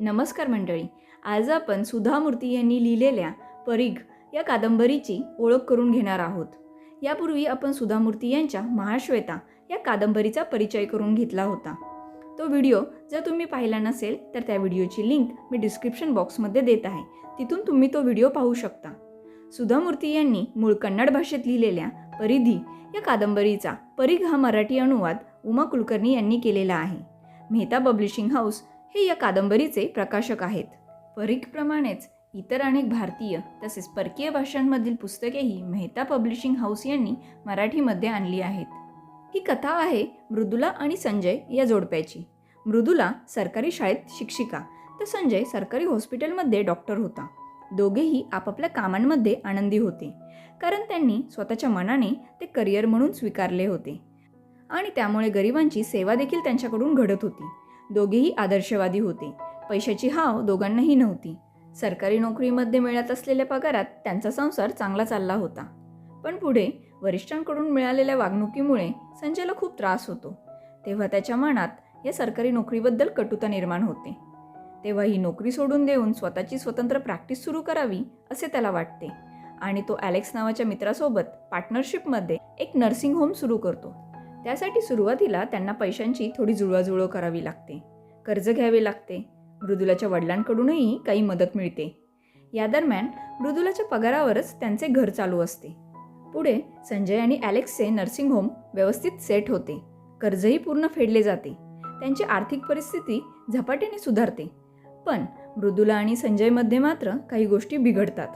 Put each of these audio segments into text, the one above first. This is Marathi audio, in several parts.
नमस्कार मंडळी आज आपण सुधा मूर्ती यांनी लिहिलेल्या परीघ या कादंबरीची ओळख करून घेणार आहोत. यापूर्वी आपण सुधा मूर्ती यांच्या महाश्वेता या कादंबरीचा परिचय करून घेतला होता. तो व्हिडिओ जर तुम्ही पाहिला नसेल तर त्या व्हिडिओची लिंक मी डिस्क्रिप्शन बॉक्समध्ये देत आहे. तिथून तुम्ही तो व्हिडिओ पाहू शकता. सुधा मूर्ती यांनी मूळ कन्नड भाषेत लिहिलेल्या परिधी या कादंबरीचा परीघ हा मराठी अनुवाद उमा कुलकर्णी यांनी केलेला आहे. मेहता पब्लिशिंग हाऊस हे या कादंबरीचे प्रकाशक आहेत. परीखप्रमाणेच इतर अनेक भारतीय तसेच परकीय भाषांमधील पुस्तकेही मेहता पब्लिशिंग हाऊस यांनी मराठीमध्ये आणली आहेत. ही कथा आहे मृदुला आणि संजय या जोडप्याची. मृदुला सरकारी शाळेत शिक्षिका तर संजय सरकारी हॉस्पिटलमध्ये डॉक्टर होता. दोघेही आपापल्या कामांमध्ये आनंदी होते. कारण त्यांनी स्वतःच्या मनाने ते करिअर म्हणून स्वीकारले होते. आणि त्यामुळे गरिबांची सेवा देखील त्यांच्याकडून घडत होती. दोघेही आदर्शवादी होते. पैशाची हाव दोघांनाही नव्हती. सरकारी नोकरीमध्ये मिळत असलेल्या पगारात त्यांचा संसार चांगला चालला होता. पण पुढे वरिष्ठांकडून मिळालेल्या वागणुकीमुळे संजयला खूप त्रास होतो. तेव्हा त्याच्या मनात या सरकारी नोकरीबद्दल कटुता निर्माण होते. तेव्हा ही नोकरी सोडून देऊन स्वतःची स्वतंत्र प्रॅक्टिस सुरू करावी असे त्याला वाटते. आणि तो ॲलेक्स नावाच्या मित्रासोबत पार्टनरशिपमध्ये एक नर्सिंग होम सुरू करतो. त्यासाठी सुरुवातीला त्यांना पैशांची थोडी जुळवाजुळव करावी लागते. कर्ज घ्यावे लागते. मृदुलाच्या वडिलांकडूनही काही मदत मिळते. या दरम्यान मृदुलाच्या पगारावरच त्यांचे घर चालू असते. पुढे संजय आणि ॲलेक्सचे नर्सिंग होम व्यवस्थित सेट होते. कर्जही पूर्ण फेडले जाते. त्यांची आर्थिक परिस्थिती झपाट्याने सुधारते. पण मृदुला आणि संजयमध्ये मात्र काही गोष्टी बिघडतात.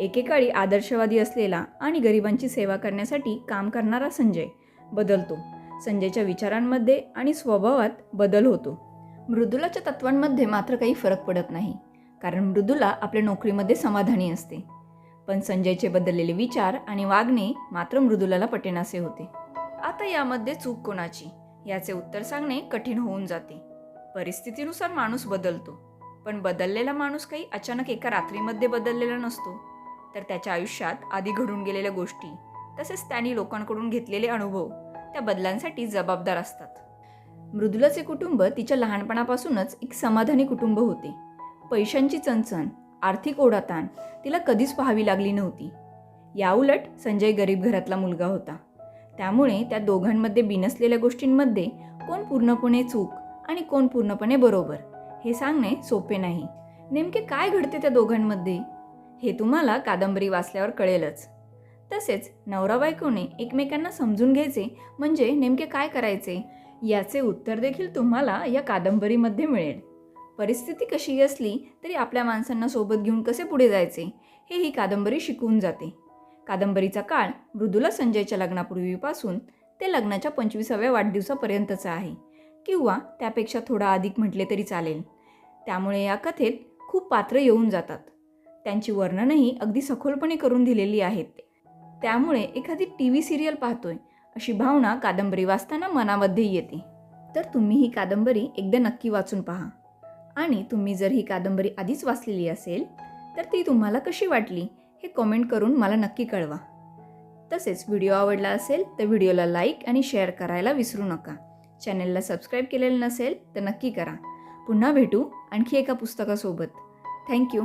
एकेकाळी आदर्शवादी असलेला आणि गरिबांची सेवा करण्यासाठी काम करणारा संजय बदलतो. संजयच्या विचारांमध्ये आणि स्वभावात बदल होतो. मृदुलाच्या तत्वांमध्ये मात्र काही फरक पडत नाही कारण मृदुला आपल्या नोकरीमध्ये समाधानी असते. पण संजयचे बदललेले विचार आणि वागणे मात्र मृदुलाला पटेनासे होते. आता यामध्ये चूक कोणाची? याचे उत्तर सांगणे कठीण होऊन जाते. परिस्थितीनुसार माणूस बदलतो. पण बदललेला माणूस काही अचानक एका रात्रीमध्ये बदललेला नसतो. तर त्याच्या आयुष्यात आधी घडून गेलेल्या गोष्टी तसेच त्यांनी लोकांकडून घेतलेले अनुभव त्या बदलांसाठी जबाबदार असतात. मृदुलाचे कुटुंब तिच्या लहानपणापासूनच एक समाधानी कुटुंब होते. पैशांची चणचण आर्थिक ओढाताण तिला कधीच पाहावी लागली नव्हती. याउलट संजय गरीब घरातला मुलगा होता. त्यामुळे त्या दोघांमध्ये बिनसलेल्या गोष्टींमध्ये कोण पूर्णपणे चूक आणि कोण पूर्णपणे बरोबर हे सांगणे सोपे नाही. नेमके काय घडते त्या दोघांमध्ये? हे तुम्हाला कादंबरी वाचल्यावर कळेलच. तसेच नवरा बायकोने एकमेकांना समजून घ्यायचे म्हणजे नेमके काय करायचे? याचे उत्तर देखील तुम्हाला या कादंबरीमध्ये मिळेल. परिस्थिती कशी असली तरी आपल्या माणसांना सोबत घेऊन कसे पुढे जायचे हे ही कादंबरी शिकवून जाते. कादंबरीचा काळ मृदुला संजयच्या लग्नापूर्वीपासून ते लग्नाच्या पंचवीसाव्या वाढदिवसापर्यंतचा आहे. किंवा त्यापेक्षा थोडा अधिक म्हटले तरी चालेल. त्यामुळे या कथेत खूप पात्र येऊन जातात. त्यांची वर्णनही अगदी सखोलपणे करून दिलेली आहेत. त्यामुळे एखादी टी व्ही सिरियल पाहतोय अशी भावना कादंबरी वाचताना मनामध्ये येते. तर तुम्ही ही कादंबरी एकदा नक्की वाचून पहा. आणि तुम्ही जर ही कादंबरी आधीच वाचलेली असेल तर ती तुम्हाला कशी वाटली हे कॉमेंट करून मला नक्की कळवा. तसेच व्हिडिओ आवडला असेल तर व्हिडिओला लाईक आणि शेअर करायला विसरू नका. चॅनलला सबस्क्राईब केलेलं नसेल तर नक्की करा. पुन्हा भेटू आणखी एका पुस्तकासोबत. थँक्यू.